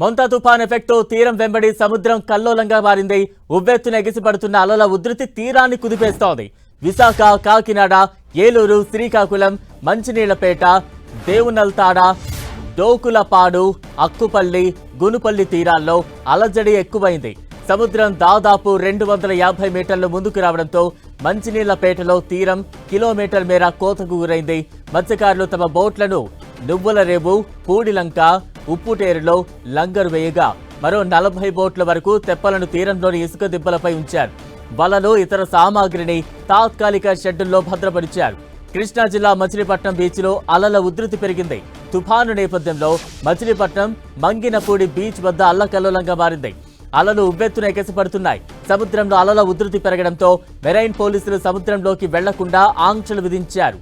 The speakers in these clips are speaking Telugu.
మొంతా తుఫాన్ ఎఫెక్ట్ తీరం వెంబడి సముద్రం కల్లోలంగా మారింది. ఉవ్వెత్తున ఎగిసిపడుతున్న అలల ఉధృతి తీరాన్ని కుదిపేస్తోంది. విశాఖ కాకినాడ ఏలూరు శ్రీకాకుళం మంచినీళ్ళపేట దేవునల్తాడ డోకులపాడు అక్కుపల్లి గునుపల్లి తీరాల్లో అలజడి ఎక్కువైంది. సముద్రం దాదాపు రెండు వందల యాభై మీటర్లు ముందుకు రావడంతో మంచినీళ్ళపేటలో తీరం కిలోమీటర్ మేర కోతకు గురైంది. మత్స్యకారులు తమ బోట్లను నువ్వుల రేవు పూడిలంక ఉప్పుటేరులో లంగరు వేయగా మరో నలభై బోట్ల వరకు తెప్పలను తీరంలోని ఇసుక దిబ్బలపై ఉంచారు. వలలు ఇతర సామాగ్రిని తాత్కాలిక షెడ్డుల్లో భద్రపరిచారు. కృష్ణా జిల్లా మచిలీపట్నం బీచ్లో అలల ఉధృతి పెరిగింది. తుఫాను నేపథ్యంలో మచిలీపట్నం మంగినపూడి బీచ్ వద్ద అల్లకల్లోలంగా మారింది. అలలు ఉవ్వెత్తున ఎగసిపడుతున్నాయి. సముద్రంలో అలల ఉధృతి పెరగడంతో మెరైన్ పోలీసులు సముద్రంలోకి వెళ్ళకుండా ఆంక్షలు విధించారు.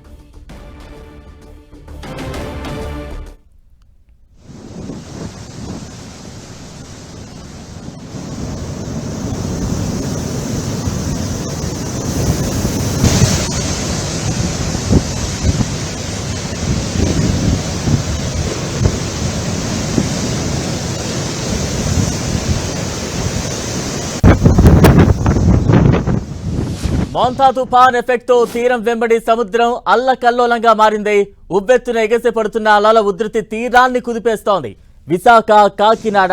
మోంతా తుఫాన్ ఎఫెక్ట్తో తీరం వెంబడి సముద్రం అల్లకల్లోలంగా మారింది. ఉబ్బెత్తున ఎగసి పడుతున్న అలల ఉధృతి తీరాన్ని కుదిపేస్తోంది. విశాఖ కాకినాడ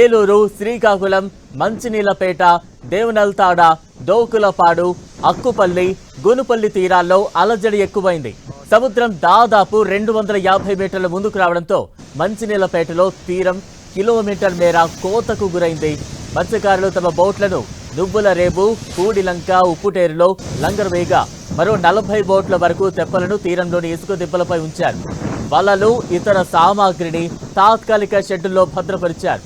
ఏలూరు శ్రీకాకుళం మంచినీళ్ళపేట దేవనల్తాడ డోకులపాడు అక్కుపల్లి గునుపల్లి తీరాల్లో అలజడి ఎక్కువైంది. సముద్రం దాదాపు రెండు వందల యాభై మీటర్ల ముందుకు రావడంతో మంచినీళ్ళపేటలో తీరం కిలోమీటర్ మేర కోతకు గురైంది. మత్స్యకారులు తమ బోట్లను నువ్వుల రేపు కూడిలంక ఉప్పుటేరులో లంగర్ వేయగా మరో నలభై బోట్ల వరకు తెప్పలను తీరంలోని ఇసుక దిబ్బలపై ఉంచారు. వలలు ఇతర సామాగ్రిని తాత్కాలిక షెడ్డుల్లో భద్రపరిచారు.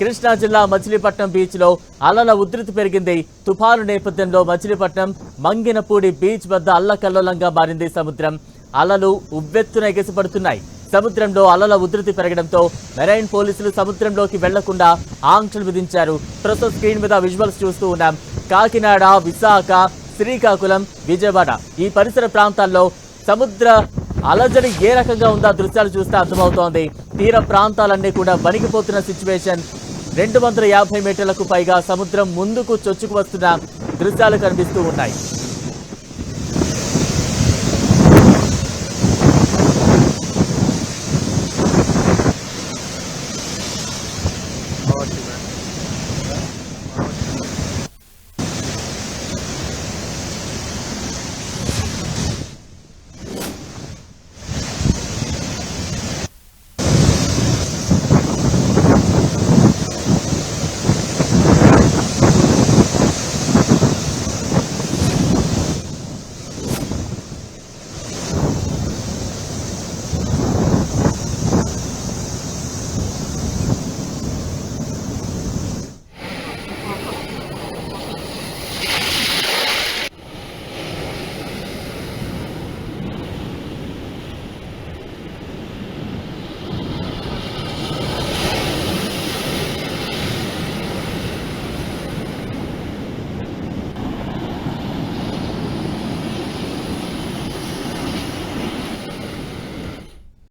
కృష్ణా జిల్లా మచిలీపట్నం బీచ్లో అలల ఉధృతి పెరిగింది. తుఫాను నేపథ్యంలో మచిలీపట్నం మంగినపూడి బీచ్ వద్ద అల్లకల్లోలంగా మారింది సముద్రం. అలలు ఉవ్వెత్తున ఎగసిపడుతున్నాయి. సముద్రంలో అలల ఉధృతి పెరగడంతో మెరైన్ పోలీసులు సముద్రంలోకి వెళ్ళకుండా ఆంక్షలు విధించారు. ప్రస్తుతం స్క్రీన్ మీద విజువల్స్ చూస్తూ ఉన్నాం. కాకినాడ విశాఖ శ్రీకాకుళం విజయవాడ ఈ పరిసర ప్రాంతాల్లో సముద్ర అలజడి ఏ రకంగా ఉందో దృశ్యాలు చూస్తే అర్థమవుతోంది. తీర ప్రాంతాలన్నీ కూడా వణికిపోతున్న సిచ్యువేషన్. రెండు వందల యాభై మీటర్లకు పైగా సముద్రం ముందుకు చొచ్చుకు వస్తున్న దృశ్యాలు కనిపిస్తూ ఉన్నాయి.